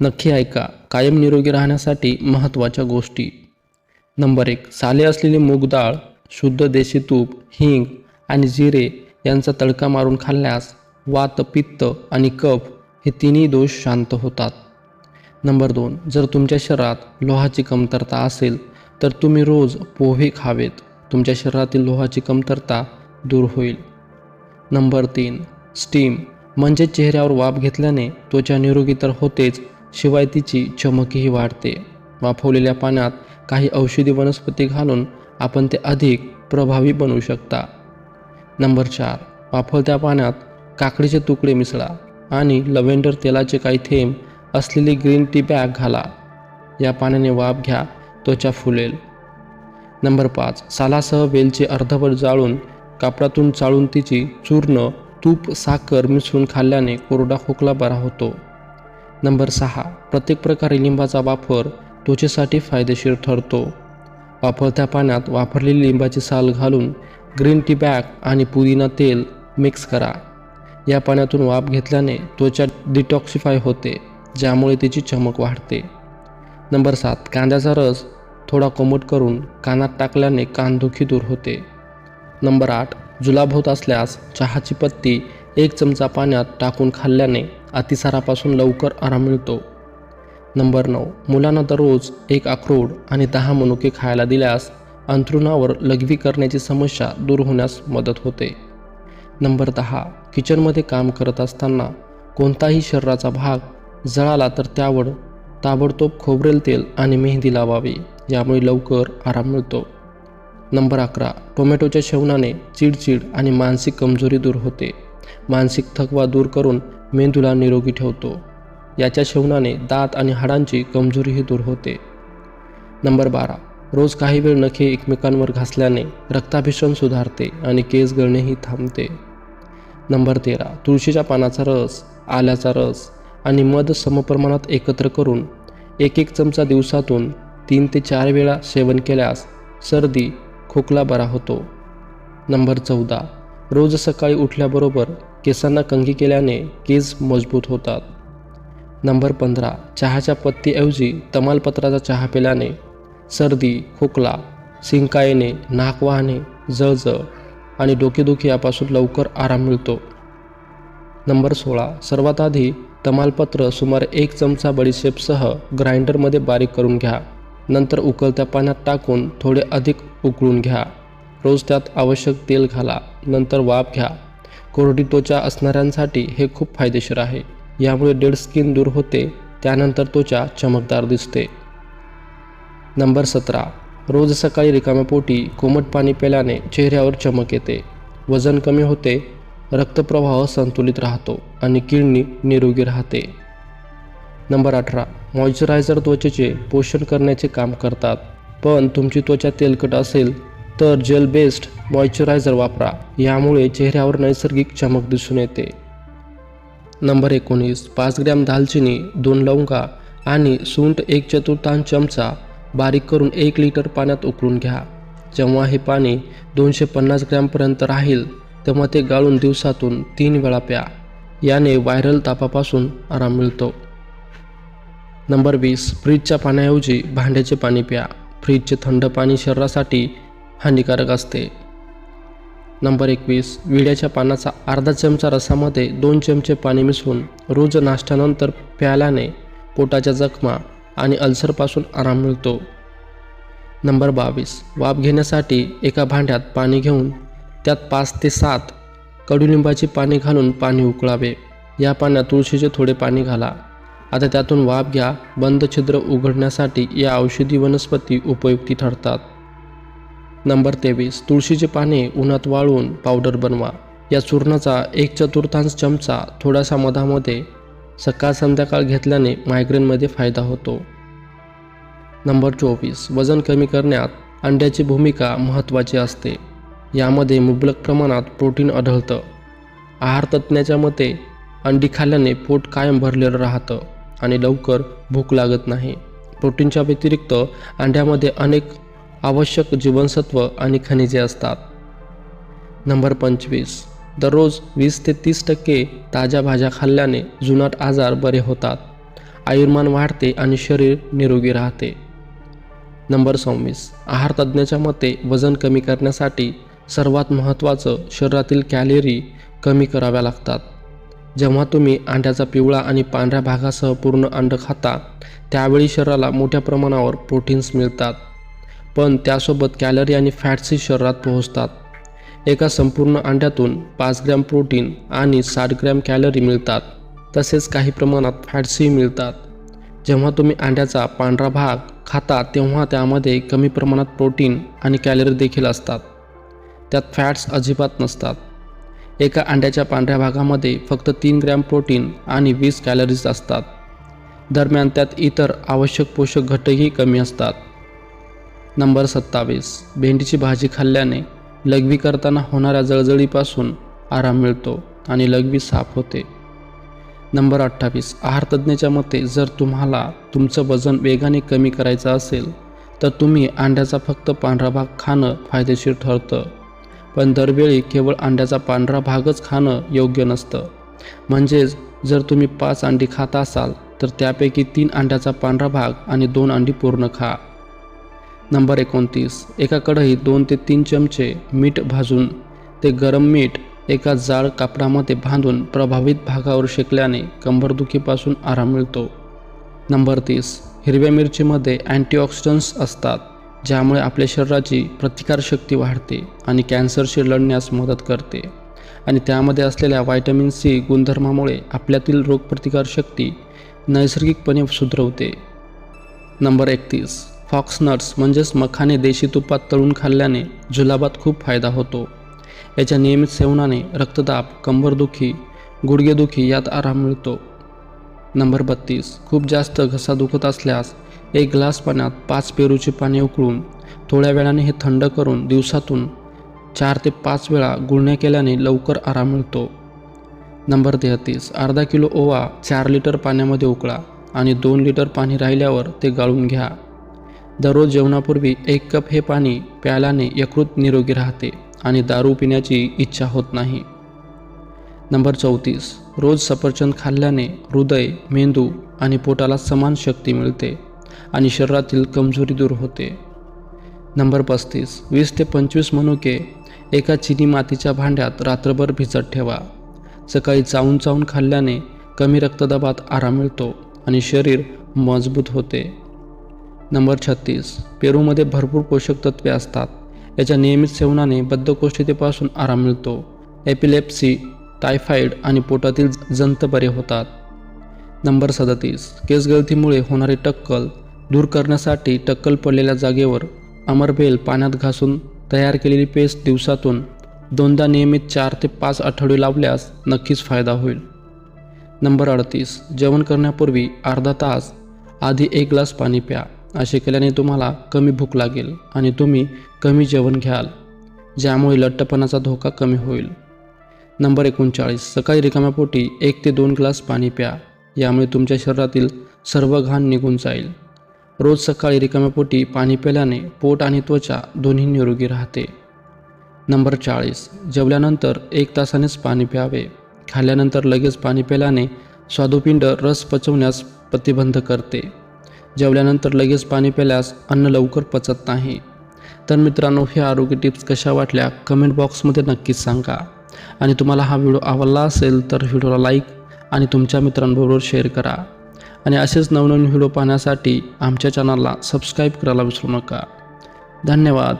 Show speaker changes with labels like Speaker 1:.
Speaker 1: नक्की ऐका कायम निरोगी राहण्यासाठी महत्त्वाच्या गोष्टी. नंबर एक साले असलेली मूग डाळ शुद्ध देशी तूप हिंग आणि जिरे यांचा तडका मारून खाल्ल्यास वात पित्त आणि कफ हे तिन्ही दोष शांत होतात. नंबर दोन जर तुमच्या शरीरात लोहाची कमतरता असेल तर तुम्ही रोज पोहे खावेत. तुमच्या शरीरातील लोहाची कमतरता दूर होईल. नंबर तीन स्टीम म्हणजे चेहऱ्यावर वाफ घेतल्याने त्वचा निरोगी तर होतेच शिवाय तिची चमकही वाढते. वाफवलेल्या पाण्यात काही औषधी वनस्पती घालून आपण ते अधिक प्रभावी बनवू शकता. नंबर चार. वाफवत्या पाण्यात काकडीचे तुकडे मिसळा आणि लव्हेंडर तेलाचे काही थेंब असलेली ग्रीन टी बॅग घाला. या पाण्याने वाफ घ्या त्वचा फुलेल. नंबर पाच. सालासह वेलचे अर्धवट जाळून कापडातून चाळून तिची चूर्ण तूप साखर मिसळून खाल्ल्याने कोरडा खोकला बरा होतो. नंबर सहा. प्रत्येक प्रकारे लिंबाचा वापर त्वचेसाठी फायदेशीर ठरतो. वापरत्या पाण्यात वापरलेली लिंबाची साल घालून ग्रीन टी बॅग आणि पुदिना तेल मिक्स करा. या पाण्यातून वाफ घेतल्याने त्वचा डिटॉक्सिफाय होते ज्यामुळे तिची चमक वाढते. नंबर सात. कांद्याचा रस थोडा कोमट करून कानात टाकल्याने कानदुखी दूर होते. नंबर आठ. जुलाब होत असल्यास चहाची पत्ती एक चमचा पाण्यात टाकून खाल्ल्याने अतिसारापासून लवकर आराम मिळतो. नंबर नऊ. मुलांना दररोज एक अक्रोड आणि दहा मनुके खायला दिल्यास अंथरुणावर लघवी करण्याची समस्या दूर होण्यास मदत होते. नंबर दहा. किचनमध्ये काम करत असताना कोणताही शरीराचा भाग जळाला तर त्यावर ताबडतोब खोबरेल तेल आणि मेहंदी लावावी यामुळे लवकर आराम मिळतो. नंबर अकरा. टोमॅटोच्या सेवनाने चिडचिड आणि मानसिक कमजोरी दूर होते. मानसिक थकवा दूर करून मेंदूला निरोगी ठेवतो. याच्या सेवनाने दात आणि हाडांची कमजोरीही दूर होते. नंबर बारा. रोज काही वेळ नखे एकमेकांवर घासल्याने रक्ताभिसरण सुधारते आणि केस गळणेही थांबते. नंबर तेरा. तुळशीच्या पानाचा रस आल्याचा रस आणि मध समप्रमाणात एकत्र करून एक एक चमचा दिवसातून तीन ते चार वेळा सेवन केल्यास सर्दी खोकला बरा होतो. नंबर चौदा. रोज सकाळी उठल्याबरोबर केसांना कंगी केल्याने केस मजबूत होतात. नंबर पंधरा चहाच्या पत्तीऐवजी तमालपत्राचा चहा पिल्याने सर्दी खोकला शिंका येणे नाक वाहणे जळजळ आणि डोकेदुखी यापासून लवकर आराम मिळतो. नंबर सोळा सर्वात आधी तमालपत्र सुमारे एक चमचा बडीशेपसह ग्राइंडरमध्ये बारीक करून घ्या. नंतर उकळत्या पाण्यात टाकून थोडे अधिक उकळून घ्या. रोज त्यात आवश्यक तेल घाला नंतर वाफ घ्या. कोरडी त्वचा असणाऱ्यांसाठी हे खूप फायदेशीर आहे. यामुळे डेड स्किन दूर होते त्यानंतर त्वचा चमकदार दिसते. नंबर सतरा. रोज सकाळी रिकाम्या पोटी कोमट पाणी प्याल्याने चेहऱ्यावर चमक येते. वजन कमी होते रक्तप्रवाह संतुलित राहतो आणि किडनी निरोगी राहते. नंबर अठरा. मॉइश्चरायझर त्वचेचे पोषण करण्याचे काम करतात. पण तुमची त्वचा तेलकट असेल तर जेल बेस्ड मॉइश्चरायझर वापरा. यामुळे चेहऱ्यावर नैसर्गिक चमक दिसून येते. नंबर एकोणीस पाच ग्रॅम दालचिनी दोन लवंगा आणि सुंठ एक चतुर्थांश चमचा बारीक करून एक लिटर पाण्यात उकळून घ्या. जेव्हा हे पाणी दोनशे पन्नास ग्रॅमपर्यंत राहील तेव्हा ते गाळून दिवसातून तीन वेळा प्या. याने व्हायरल तापापासून आराम मिळतो. नंबर वीस फ्रीजच्या पाण्याऐवजी भांड्याचे पाणी प्या. फ्रीजचे थंड पाणी शरीरासाठी हानिकारक असते. नंबर एकवीस. विड्याच्या पानाचा अर्धा चमचा रसामध्ये दोन चमचे पाणी मिसळून रोज नाश्त्यानंतर प्यायल्याने पोटाच्या जखमा आणि अल्सरपासून आराम मिळतो. नंबर बावीस. वाफ घेण्यासाठी एका भांड्यात पाणी घेऊन त्यात पाच ते सात कडुलिंबाची पाणी घालून पाणी उकळावे. या पाण्यात तुळशीचे थोडे पाणी घाला. आता त्यातून वाफ घ्या. बंद छिद्र उघडण्यासाठी या औषधी वनस्पती उपयुक्ती ठरतात. नंबर तेवीस तुळशीचे पाने उन्हात वाळून पावडर बनवा. या चूर्णाचा एक चतुर्थांश चमचा थोड्याशा मधामध्ये सकाळ संध्याकाळ घेतल्याने मायग्रेनमध्ये फायदा होतो. नंबर चोवीस वजन कमी करण्यात अंड्याची भूमिका महत्त्वाची असते. यामध्ये मुबलक प्रमाणात प्रोटीन आढळतं. आहार तज्ज्ञाच्या मते अंडी खाल्ल्याने पोट कायम भरलेलं राहतं आणि लवकर भूक लागत नाही. प्रोटीनच्या व्यतिरिक्त अंड्यामध्ये अनेक आवश्यक जीवनसत्व आणि खनिजे असतात. नंबर पंचवीस. दररोज वीस ते तीस टक्के ताज्या भाज्या खाल्ल्याने जुनाट आजार बरे होतात. आयुर्मान वाढते आणि शरीर निरोगी राहते. नंबर सव्वीस. आहार तज्ज्ञाच्या मते वजन कमी करण्यासाठी सर्वात महत्त्वाचं शरीरातील कॅलरी कमी कराव्या लागतात. जेव्हा तुम्ही अंड्याचा पिवळा आणि पांढऱ्या भागासह पूर्ण अंड खाता त्यावेळी शरीराला मोठ्या प्रमाणावर प्रोटीन्स मिळतात. पण त्यासोबत कॅलरी आणि फॅट्सही शरीरात पोहोचतात. एका संपूर्ण अंड्यातून पाच ग्रॅम प्रोटीन आणि साठ ग्रॅम कॅलरी मिळतात. तसेच काही प्रमाणात फॅट्सही मिळतात. जेव्हा तुम्ही अंड्याचा पांढरा भाग खाता तेव्हा त्यामध्ये कमी प्रमाणात प्रोटीन आणि कॅलरी देखील असतात. त्यात फॅट्स अजिबात नसतात. एका अंड्याच्या पांढऱ्या भागामध्ये फक्त तीन ग्रॅम प्रोटीन आणि वीस कॅलरीज असतात. दरम्यान त्यात इतर आवश्यक पोषक घटकही कमी असतात. नंबर सत्तावीस. भेंडीची भाजी खाल्ल्याने लघवी करताना होणाऱ्या जळजळीपासून आराम मिळतो आणि लघवी साफ होते. नंबर अठ्ठावीस. आहारतज्ञाच्या मते जर तुम्हाला तुमचं वजन वेगाने कमी करायचं असेल तर तुम्ही अंड्याचा फक्त पांढरा भाग खाणं फायदेशीर ठरतं. पण दरवेळी केवळ अंड्याचा पांढरा भागच खाणं योग्य नसतं. म्हणजेच जर तुम्ही पाच अंडी खात असाल तर त्यापैकी तीन अंड्याचा पांढरा भाग आणि दोन अंडी पूर्ण खा. नंबर एकोणतीस. एका कढईत दोन ते तीन चमचे मीठ भाजून ते गरम मीठ एका जाड कापडामध्ये बांधून प्रभावित भागावर शेकल्याने कंबरदुखीपासून आराम मिळतो. नंबर तीस. हिरव्या मिरचीमध्ये अँटीऑक्सिडंट्स असतात ज्यामुळे आपल्या शरीराची प्रतिकारशक्ती वाढते आणि कॅन्सरशी लढण्यास मदत करते. आणि त्यामध्ये असलेल्या व्हायटमिन सी गुणधर्मामुळे आपल्यातील रोगप्रतिकारशक्ती नैसर्गिकपणे सुधरवते. नंबर एकतीस. फॉक्स नट्स म्हणजेच मखाने देशी तुपात तळून खाल्ल्याने जुलाबात खूप फायदा होतो. याच्या नियमित सेवनाने रक्तदाब कंबरदुखी गुडघेदुखी यात आराम मिळतो. नंबर बत्तीस. खूप जास्त घसा दुखत असल्यास एक ग्लास पाण्यात पाच पेरूची पाने उकळून थोड्या वेळाने हे थंड करून दिवसातून चार ते पाच वेळा गुळण्या केल्याने लवकर आराम मिळतो. नंबर तेहतीस. अर्धा किलो ओवा चार लिटर पाण्यामध्ये उकळा आणि दोन लिटर पाणी राहिल्यावर ते गाळून घ्या. दररोज जेवणापूर्वी एक कप हे पाणी प्यायल्याने यकृत निरोगी राहते आणि दारू पिण्याची इच्छा होत नाही. नंबर चौतीस. रोज सफरचंद खाल्ल्याने हृदय मेंदू आणि पोटाला समान शक्ती मिळते आणि शरीरातील कमजोरी दूर होते. नंबर पस्तीस. वीस ते पंचवीस मनुके एका चिनी मातीच्या भांड्यात रात्रभर भिजत ठेवा. सकाळी चावून चावून खाल्ल्याने कमी रक्तदाबात आराम मिळतो आणि शरीर मजबूत होते. नंबर छत्तीस. पेरूमध्ये भरपूर पोषक तत्वे असतात. याच्या नियमित सेवनाने बद्धकोष्ठतेपासून आराम मिळतो. एपिलेप्सी टायफॉईड आणि पोटातील जंत बरे होतात. नंबर सदतीस. केसगळतीमुळे होणारी टक्कल दूर करण्यासाठी टक्कल पडलेल्या जागेवर अमरबेल पाण्यात घासून तयार केलेली पेस्ट दिवसातून दोनदा नियमित चार ते पाच आठवडे लावल्यास नक्कीच फायदा होईल. नंबर अडतीस. जेवण करण्यापूर्वी अर्धा तास आधी एक ग्लास पाणी प्या. असे केल्याने तुम्हाला कमी भूक लागेल आणि तुम्ही कमी जेवण घ्याल ज्यामुळे लठ्ठपणाचा धोका कमी होईल. नंबर एकोणचाळीस. सकाळी रिकाम्या पोटी एक ते दोन ग्लास पाणी प्या यामुळे तुमच्या शरीरातील सर्व घाण निघून जाईल. रोज सकाळी रिकाम्या पोटी पाणी प्याल्याने पोट आणि त्वचा दोन्ही निरोगी राहते. नंबर चाळीस. जेवल्यानंतर एक तासानेच पाणी प्यावे. खाल्ल्यानंतर लगेच पाणी प्याल्याने स्वादुपिंड रस पचवण्यास प्रतिबंध करते. जेवल्यानंतर लगेच पाणी प्याल्यास अन्न लवकर पचत नाही. तर मित्रांनो हे आरोग्य टिप्स कशा वाटल्या कमेंट बॉक्समध्ये नक्कीच सांगा. आणि तुम्हाला हा व्हिडिओ आवडला असेल तर व्हिडिओला लाईक आणि तुमच्या मित्रांबरोबर शेअर करा. आणि असेच नवनवीन व्हिडिओ पाहण्यासाठी आमच्या चॅनलला सबस्क्राईब करायला विसरू नका. धन्यवाद.